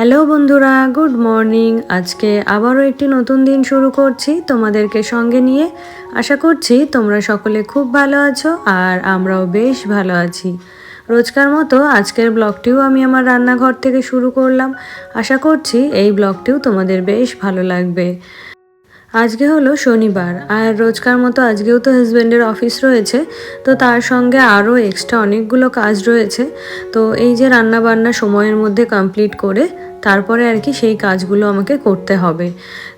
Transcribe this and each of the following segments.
Hello বন্ধুরা, good morning. আজকে আবারও একটি নতুন দিন শুরু করছি তোমাদেরকে সঙ্গে নিয়ে। আশা করছি তোমরা সকলে খুব ভালো আছো আর আমরাও বেশ ভালো আছি। রোজকার মতো আজকের ব্লগটিও আমি আমার রান্নাঘর থেকে শুরু করলাম। আশা করছি এই ব্লগটিও তোমাদের বেশ ভালো লাগবে। আজকে হলো শনিবার আর রোজকার মতো আজকেও তো হাজব্যান্ডের অফিস রয়েছে, তো তার সঙ্গে আরও এক্সট্রা অনেকগুলো কাজ রয়েছে। তো এই যে রান্না বান্না সময়ের মধ্যে কমপ্লিট করে তারপরে আর কি সেই কাজগুলো আমাকে করতে হবে।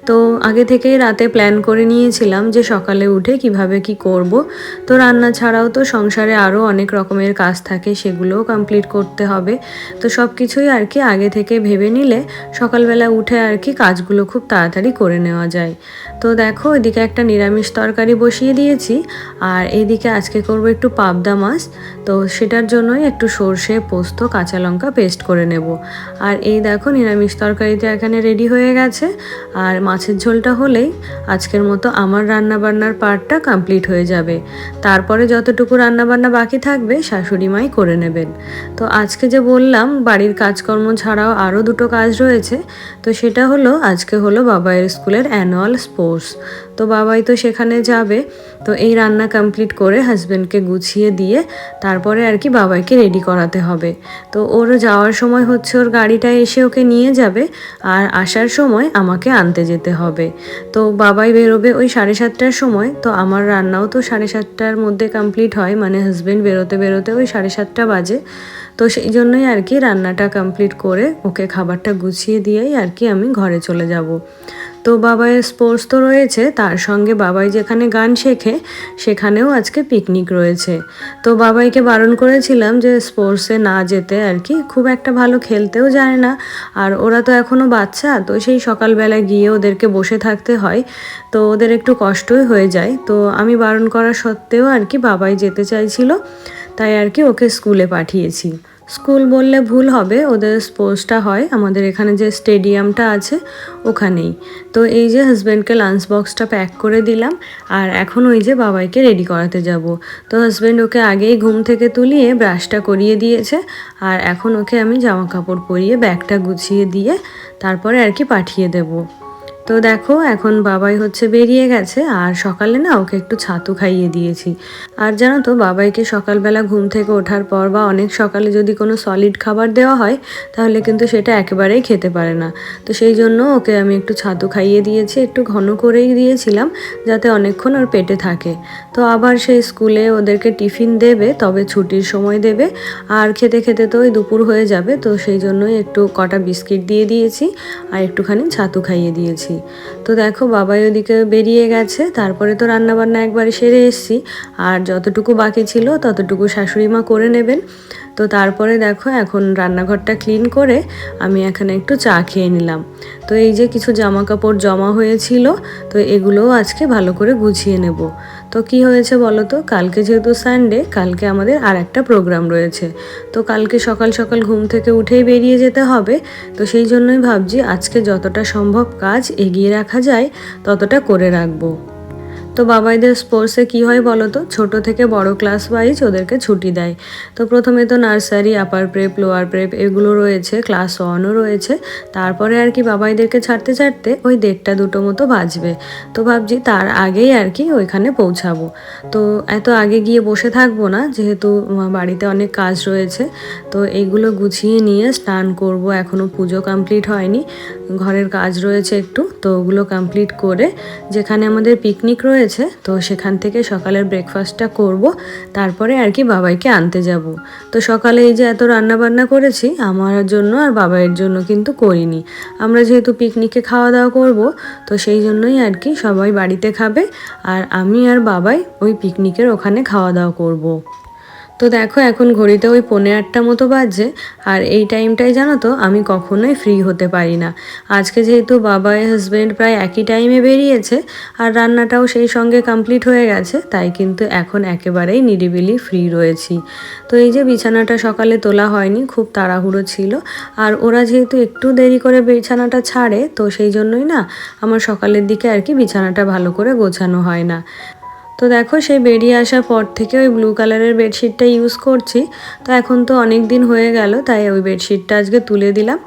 তো আগে থেকেই রাতে প্ল্যান করে নিয়েছিলাম যে সকালে উঠে কীভাবে কি করব। তো রান্না ছাড়াও তো সংসারে আরও অনেক রকমের কাজ থাকে, সেগুলোও কমপ্লিট করতে হবে। তো সব কিছুই আর কি আগে থেকে ভেবে নিলে সকালবেলা উঠে আর কি কাজগুলো খুব তাড়াতাড়ি করে নেওয়া যায়। তো দেখো, এদিকে একটা নিরামিষ তরকারি বসিয়ে দিয়েছি। আর এইদিকে আজকে করব একটু পাবদা মাছ। তো সেটার জন্যই একটু সর্ষে, পোস্ত, কাঁচা লঙ্কা পেস্ট করে নেব। আর এই দেখো নিরামিষ তরকারিটা এখানে রেডি হয়ে গেছে। আর মাছের ঝোলটা হলেই আজকের মতো আমার রান্না বান্নার পার্টটা কমপ্লিট হয়ে যাবে। তারপরে যতটুকু রান্না বান্না বাকি থাকবে শাশুড়ি মাই করে নেবেন। তো আজকে যে বললাম, বাড়ির কাজকর্ম ছাড়াও আরও দুটো কাজ রয়েছে। তো সেটা হলো, আজকে হলো বাবাইয়ের স্কুলের অ্যানুয়াল স্পোর্টস তো বাবাই তো সেখানে যাবে। তো এই রান্না কমপ্লিট করে হাজব্যান্ডকে গুছিয়ে দিয়ে তারপরে আর কি বাবাইকে রেডি করাতে হবে। তো ওর যাওয়ার সময় হচ্ছে ওর গাড়িটা এসে ওকে নিয়ে যাবে আর আসার সময় আমাকে আনতে যেতে হবে। তো বাবাই বেরোবে ওই সাড়ে সাতটার সময়, তো আমার রান্নাও তো সাড়ে সাতটার মধ্যে কমপ্লিট হয় মানে হাজব্যান্ড বেরোতে বেরোতে ওই সাড়ে সাতটা বাজে। তো সেই জন্যই আর কি রান্নাটা কমপ্লিট করে ওকে খাবারটা গুছিয়ে দিয়েই আর কি আমি ঘরে চলে যাব। তো বাবাইয়ের স্পোর্টস তো রয়েছে, তার সঙ্গে বাবাই যেখানে গান শেখে, সেখানেও আজকে পিকনিক রয়েছে। তো বাবাইকে বারণ করেছিলাম যে স্পোর্টসে না যেতে আর কি, খুব একটা ভালো খেলতেও জানে না। আর ওরা তো এখনও বাচ্চা, তো সেই সকালবেলা গিয়ে ওদেরকে বসে থাকতে হয়, তো ওদের একটু কষ্টই হয়ে যায়। তো আমি বারণ করা সত্ত্বেও আর কি বাবাই যেতে চাইছিল, তাই আর কি ওকে স্কুলে পাঠিয়েছি। স্কুল বললে ভুল হবে, ওদের স্পোর্টসটা হয়, আমাদের এখানে যে স্টেডিয়ামটা আছে ওখানেই। তো এই যে হাজব্যান্ডকে লাঞ্চ বক্সটা প্যাক করে দিলাম, আর এখন ওই যে বাবাইকে রেডি করাতে যাব। তো হাজব্যান্ড ওকে আগেই ঘুম থেকে তুলিয়ে ব্রাশটা করিয়ে দিয়েছে, আর এখন ওকে আমি জামা কাপড় পরিয়ে ব্যাগটা গুছিয়ে দিয়ে তারপরে আর কি পাঠিয়ে দেবো। তো দেখো, এখন বাবাই হচ্ছে বেরিয়ে গেছে, আর সকালে না ওকে একটু ছাতু খাইয়ে দিয়েছি। আর জানো তো, বাবাইকে সকালবেলা ঘুম থেকে ওঠার পর বা অনেক সকালে যদি কোনো সলিড খাবার দেওয়া হয়, তাহলে কিন্তু সেটা একেবারেই খেতে পারে না। তো সেই জন্য ওকে আমি একটু ছাতু খাইয়ে দিয়েছি, একটু ঘন করেই দিয়েছিলাম, যাতে অনেকক্ষণ ওর পেটে থাকে। তো আবার সেই স্কুলে ওদেরকে টিফিন দেবে, তবে ছুটির সময় দেবে, আর খেতে খেতে তো ওই দুপুর হয়ে যাবে, তো সেই জন্যই একটু কটা বিস্কিট দিয়ে দিয়েছি, আর একটুখানি ছাতু খাইয়ে দিয়েছি। তো দেখো, বাবাই ওদিকে বেরিয়ে গেছে। তারপরে তো রান্নাবান্না একবার সেরে এসছি। আর যতটুকু বাকি ছিল, ততটুকু শাশুড়ি মা করে নেবেন। তো তারপরে দেখো, এখন রান্নাঘরটা ক্লিন করে আমি এখানে একটু চা খেয়ে নিলাম। তো এই যে কিছু জামা কাপড় জমা হয়েছিল, তো এগুলোও আজকে ভালো করে গুছিয়ে নেব। তো কি হয়েছে বলো তো? কালকে যেহেতু সানডে কালকে আমাদের আর একটা প্রোগ্রাম রয়েছে। তো কালকে সকাল সকাল ঘুম থেকে উঠেই বেরিয়ে যেতে হবে। তো সেই জন্যই ভাবছি আজকে যতটা সম্ভব কাজ এগিয়ে রাখা যায়, ততটা করে রাখব। তো বাবাইদের স্পোর্টসে কি হয় বলো তো ছোটো থেকে বড় ক্লাস ওয়াইজ ওদেরকে ছুটি দেয়। তো প্রথমে তো nursery upper prep lower prep এগুলো রয়েছে ক্লাস ওয়ানও রয়েছে। তারপরে আর কি বাবাইদেরকে ছাড়তে ছাড়তে ওই দেড়টা দুটো মতো বাজবে। তো ভাবছি তার আগেই আর কি ওইখানে পৌঁছাবো। তো এত আগে গিয়ে বসে থাকব না, যেহেতু বাড়িতে অনেক কাজ রয়েছে, তো এইগুলো গুছিয়ে নিয়ে স্নান করব। এখনও পুজো কমপ্লিট হয়নি। ঘরের কাজ রয়েছে একটু, তো ওগুলো কমপ্লিট করে যেখানে আমাদের পিকনিক রয়েছে তো সেখান থেকে সকালের ব্রেকফাস্টটা করব, তারপরে আর কি বাবাইকে আনতে যাব তো সকালে এই যে এত রান্না বান্না করেছি, আমার জন্য আর বাবাইয়ের জন্য কিন্তু করিনি আমরা যেহেতু পিকনিকে খাওয়া দাওয়া করব, তো সেই জন্যই আর কি সবাই বাড়িতে খাবে, আর আমি আর বাবাই ওই পিকনিকের ওখানে খাওয়া দাওয়া করব। তো দেখো, এখন ঘড়িতে ওই পনেরো আটটা মতো বাজছে। আর এই টাইমটাই জানো তো, আমি কখনোই ফ্রি হতে পারি না। আজকে যেহেতু বাবা হাজব্যান্ড প্রায় একই টাইমে বেরিয়েছে, আর রান্নাটাও সেই সঙ্গে কমপ্লিট হয়ে গেছে, তাই কিন্তু এখন একেবারেই নিরিবিলি ফ্রি রয়েছি। তো এই যে বিছানাটা সকালে তোলা হয়নি, খুব তাড়াহুড়ো ছিল। আর ওরা যেহেতু একটু দেরি করে বিছানাটা ছাড়ে, তো সেই জন্যই না, আমার সকালের দিকে আর কি বিছানাটা ভালো করে গোছানো হয় না। তো দেখো, সেই বেরিয়ে আসার পর থেকে ওই ব্লু কালারের বেডশিটটা ইউজ করছি। তো এখন তো অনেক দিন হয়ে গেল, তাই ওই বেডশিটটা আজকে তুলে দিলাম।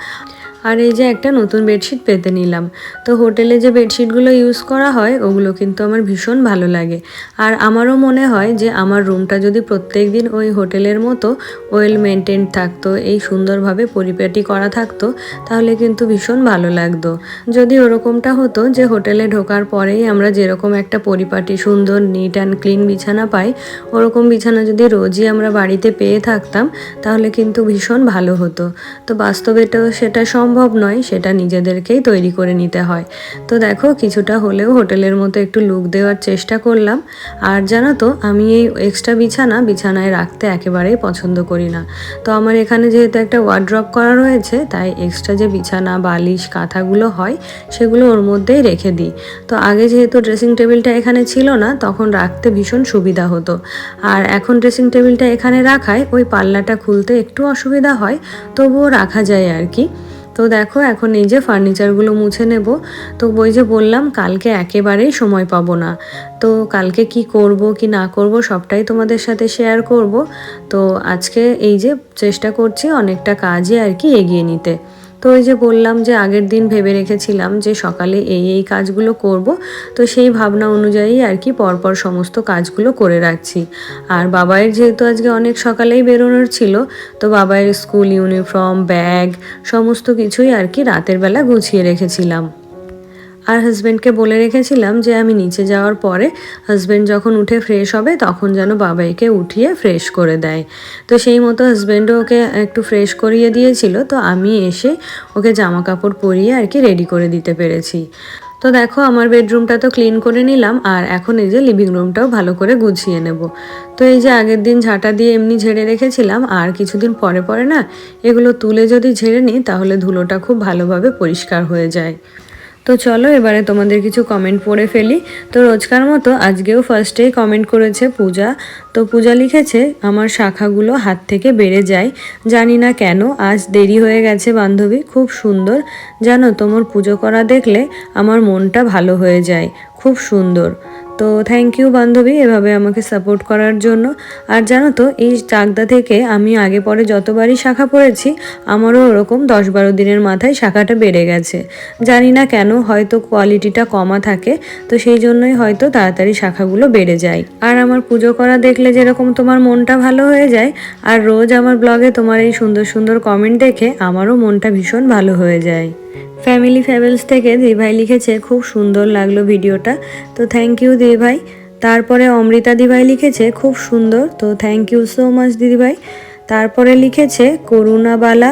আর এই যে একটা নতুন বেডশিট পেতে নিলাম। তো হোটেলে যে বেডশিটগুলো ইউজ করা হয়, ওগুলো কিন্তু আমার ভীষণ ভালো লাগে। আর আমারও মনে হয় যে আমার রুমটা যদি প্রত্যেক দিন ওই হোটেলের মতো ওয়েল মেনটেন থাকতো, এই সুন্দরভাবে পরিপাটি করা থাকতো, তাহলে কিন্তু ভীষণ ভালো লাগতো। যদি ওরকমটা হতো যে হোটেলে ঢোকার পরেই আমরা যেরকম একটা পরিপাটি, সুন্দর নিট অ্যান্ড ক্লিন বিছানা পাই, ওরকম বিছানা যদি রোজই আমরা বাড়িতে পেয়ে থাকতাম, তাহলে কিন্তু ভীষণ ভালো হতো। তো বাস্তবে তো সেটা সম্ভব নয়, সেটা নিজেদেরকেই তৈরি করে নিতে হয়। তো দেখো, কিছুটা হলেও হোটেলের মতো একটু লুক দেওয়ার চেষ্টা করলাম। আর জানো তো, আমি এই এক্সট্রা বিছানা বিছানায় রাখতে একেবারেই পছন্দ করি না। তো আমার এখানে যেহেতু একটা ওয়ার্ড্রপ করা রয়েছে, তাই এক্সট্রা যে বিছানা, বালিশ, কাঁথাগুলো হয়, সেগুলো ওর মধ্যেই রেখে দিই। তো আগে যেহেতু ড্রেসিং টেবিলটা এখানে ছিল না, তখন রাখতে ভীষণ সুবিধা হতো। আর এখন ড্রেসিং টেবিলটা এখানে রাখায়, ওই পাল্লাটা খুলতে একটু অসুবিধা হয়, তবুও রাখা যায় আর কি। তো দেখো, এখন এই যে ফার্নিচারগুলো মুছে নেব। তো ওই যে বললাম, কালকে একেবারেই সময় পাবো না। তো কালকে কি করব, কি না করব, সবটাই তোমাদের সাথে শেয়ার করব। তো আজকে এই যে চেষ্টা করছি অনেকটা কাজই আর কি এগিয়ে নিতে। তো ওই যে বললাম যে আগের দিন ভেবে রেখেছিলাম যে সকালে এই এই কাজগুলো করব, তো সেই ভাবনা অনুযায়ী আর কি পরপর সমস্ত কাজগুলো করে রাখছি। আর বাবাইয়ের যেহেতু আজকে অনেক সকালেই বেরোনোর ছিল, তো বাবাইয়ের স্কুল, ইউনিফর্ম, ব্যাগ, সমস্ত কিছুই আর কি রাতের বেলা গুছিয়ে রেখেছিলাম। আর হাজব্যান্ডকে বলে রেখেছিলাম যে আমি নিচে যাওয়ার পরে হাজব্যান্ড যখন উঠে ফ্রেশ হবে তখন যেন বাবাইকে উঠিয়ে ফ্রেশ করে দেয়। তো সেই মতো হাজব্যান্ডও ওকে একটু ফ্রেশ করিয়ে দিয়েছিল। তো আমি এসে ওকে জামা কাপড় পরিয়ে আর কি রেডি করে দিতে পেরেছি। তো দেখো আমার বেডরুমটা তো ক্লিন করে নিলাম আর এখন এই যে লিভিং রুমটাও ভালো করে গুছিয়ে নেব। তো এই যে আগের দিন ঝাঁটা দিয়ে এমনি ঝেড়ে রেখেছিলাম আর কিছুদিন পরে পরে না এগুলো তুলে যদি ঝেড়ে নিই তাহলে ধুলোটা খুব ভালোভাবে পরিষ্কার হয়ে যায়। তো চলো এবারে তোমাদের কিছু কমেন্ট পড়ে ফেলি। তো রোজকার মতো আজকেও ফার্স্টেই কমেন্ট করেছে পূজা। তো পূজা লিখেছে, আমার শাখাগুলো হাত থেকে বেড়ে যায়। জানি না কেন, আজ দেরি হয়ে গেছে বান্ধবী, খুব সুন্দর। জানো, তোমার পুজো করা দেখলে আমার মনটা ভালো হয়ে যায়। খুব সুন্দর। তো থ্যাংক ইউ বান্ধবী এভাবে আমাকে সাপোর্ট করার জন্য। আর জানো তো, এই চাকদা থেকে আমি আগে পরে যতবারই শাখা পড়েছি, আমারও ওরকম দশ বারো দিনের মাথায় শাখাটা বেড়ে গেছে। জানি না কেন হয়তো কোয়ালিটিটা কমা থাকে, তো সেই জন্যই হয়তো তাড়াতাড়ি শাখাগুলো বেড়ে যায়। আর আমার পুজো করা দেখলে যেরকম তোমার মনটা ভালো হয়ে যায়, আর রোজ আমার ব্লগে তোমার এই সুন্দর সুন্দর কমেন্ট দেখে আমারও মনটা ভীষণ ভালো হয়ে যায়। ফ্যামিলি ফ্যাবেলস থেকে দিদিভাই লিখেছে, খুব সুন্দর লাগল ভিডিওটা। তো থ্যাংক ইউ দিদিভাই তারপরে অমৃতা দিভাই লিখেছে, খুব সুন্দর। তো থ্যাংক ইউ সো মাচ দিদিভাই। তারপরে লিখেছে, করুণাবালা।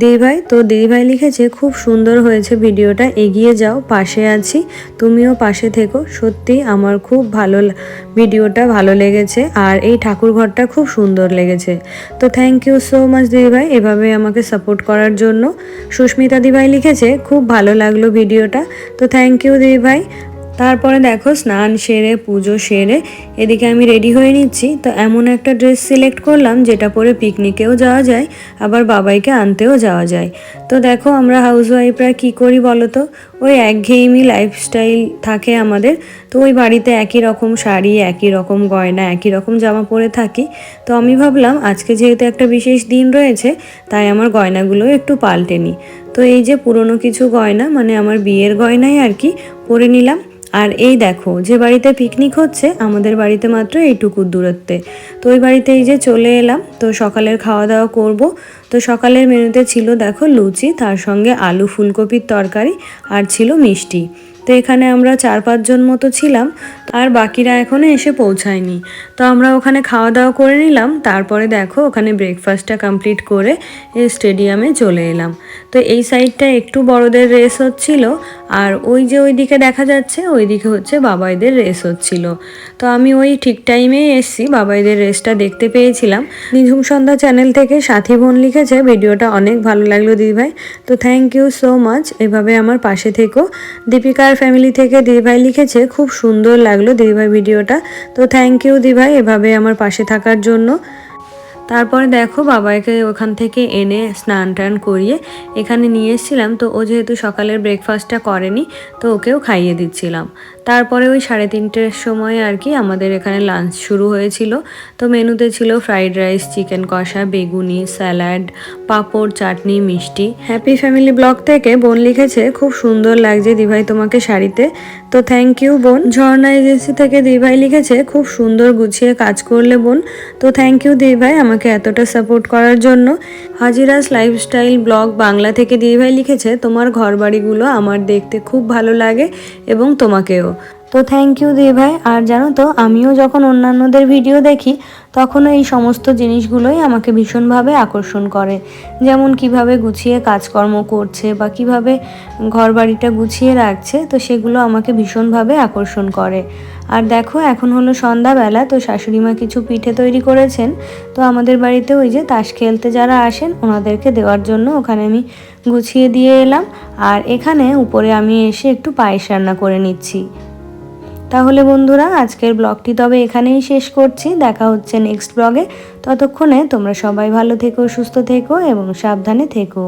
দিদিভাই, তো দিদিভাই লিখেছে, খুব সুন্দর হয়েছে ভিডিওটা, এগিয়ে যাও, পাশে আছি, তুমিও পাশে থেকো, সত্যি আমার খুব ভালো ভিডিওটা ভালো লেগেছে, আর এই ঠাকুর ঘরটা খুব সুন্দর লেগেছে। তো থ্যাংক ইউ সো মাচ দিদিভাই, এভাবে আমাকে সাপোর্ট করার জন্য। সুস্মিতা দিদিভাই লিখেছে, খুব ভালো লাগল ভিডিওটা। তো থ্যাংক ইউ দিদিভাই তারপরে দেখো স্নান সেরে, পুজো সেরে, এদিকে আমি রেডি হয়ে নিচ্ছি। তো এমন একটা ড্রেস সিলেক্ট করলাম যেটা পরে পিকনিকেও যাওয়া যায়, আবার বাবাইকে আনতেও যাওয়া যায়। তো দেখো আমরা হাউস ওয়াইফরা কী করি বলো তো ওই একঘেয়েমি লাইফস্টাইল থাকে আমাদের। তো ওই বাড়িতে একই রকম শাড়ি, একই রকম গয়না, একই রকম জামা পরে থাকি। তো আমি ভাবলাম, আজকে যেহেতু একটা বিশেষ দিন রয়েছে, তাই আমার গয়নাগুলো একটু পাল্টে নিই। তো এই যে পুরনো কিছু গয়না মানে আমার বিয়ের গয়নাই আর কি, পরে নিলাম। আর এই দেখো, যে বাড়িতে পিকনিক হচ্ছে, আমাদের বাড়িতে মাত্র এইটুকু দূরত্বে। তো ওই বাড়িতে এই যে চলে এলাম, তো সকালের খাওয়া দাওয়া করব। তো সকালের মেনুতে ছিল দেখো লুচি, তার সঙ্গে আলু ফুলকপির তরকারি, আর ছিল মিষ্টি। তো এখানে আমরা চার পাঁচজন মতো ছিলাম, আর বাকিরা এখনও এসে পৌঁছায়নি। তো আমরা ওখানে খাওয়া দাওয়া করে নিলাম, তারপরে দেখো ওখানে ব্রেকফাস্টটা কমপ্লিট করে স্টেডিয়ামে চলে এলাম। তো এই সাইডটা একটু বড়দের রেস হচ্ছিল, আর ওই যে ওই দিকে দেখা যাচ্ছে ওই দিকে হচ্ছে বাবাইদের রেস হচ্ছিল। তো আমি ওই ঠিক টাইমেই এসছি, বাবাইদের রেসটা দেখতে পেয়েছিলাম। নিঝুম সন্ধ্যা চ্যানেল থেকে সাথী বোন লিখেছে, ভিডিওটা অনেক ভালো লাগল দিদিভাই। তো থ্যাংক ইউ সো মাচ এভাবে আমার পাশে থেকেও দীপিকার ফ্যামিলি থেকে দিদিভাই লিখেছে, খুব সুন্দর লাগল দিদিভাই ভিডিওটা তো থ্যাংক ইউ দিদিভাই এভাবে আমার পাশে থাকার জন্য। তারপরে দেখো বাবাকে ওখান থেকে এনে স্নান টান করিয়ে এখানে নিয়ে এসেছিলাম। তো ও যেহেতু সকালের ব্রেকফাস্টটা করেনি, তো ওকেও খাইয়ে দিচ্ছিলাম। তারপরে ওই সাড়ে তিনটের সময় আর কি আমাদের এখানে লাঞ্চ শুরু হয়েছিল। তো মেনুতে ছিল ফ্রাইড রাইস চিকেন কষা, বেগুনি স্যালাড পাঁপড়, চাটনি, মিষ্টি। হ্যাপি ফ্যামিলি ব্লগ থেকে বোন লিখেছে, খুব সুন্দর লাগছে দিভাই তোমাকে শাড়িতে। তো থ্যাংক ইউ বোন। ঝর্ণা এজেন্সি থেকে দিভাই লিখেছে, খুব সুন্দর গুছিয়ে কাজ করলে বোন। তো থ্যাংক ইউ দিভাই আমাকে এতটা সাপোর্ট করার জন্য হাজিরাস লাইফস্টাইল ব্লগ বাংলা থেকে দিয়ে ভাই লিখেছে, তোমার ঘরবাড়িগুলো আমার দেখতে খুব ভালো লাগে এবং তোমাকেও। তো থ্যাংক ইউ দে ভাই। আর জানো তো, আমিও যখন অন্যান্যদের ভিডিও দেখি, তখনও এই সমস্ত জিনিসগুলোই আমাকে ভীষণভাবে আকর্ষণ করে। যেমন কীভাবে গুছিয়ে কাজকর্ম করছে বা কীভাবে ঘর বাড়িটা গুছিয়ে রাখছে, তো সেগুলো আমাকে ভীষণভাবে আকর্ষণ করে। আর দেখো, এখন হলো সন্ধ্যাবেলা, তো শাশুড়ি মা কিছু পিঠে তৈরি করেছেন। তো আমাদের বাড়িতে ওই যে তাস খেলতে যারা আসেন, ওনাদেরকে দেওয়ার জন্য ওখানে আমি গুছিয়ে দিয়ে এলাম। আর এখানে উপরে আমি এসে একটু পায়েস রান্না করে নিচ্ছি। তাহলে বন্ধুরা, আজকের ব্লগটি তবে এখানেই শেষ করছি। দেখা হচ্ছে নেক্সট ব্লগে। ততক্ষণে তোমরা সবাই ভালো থেকো, সুস্থ থেকো এবং সাবধানে থেকো।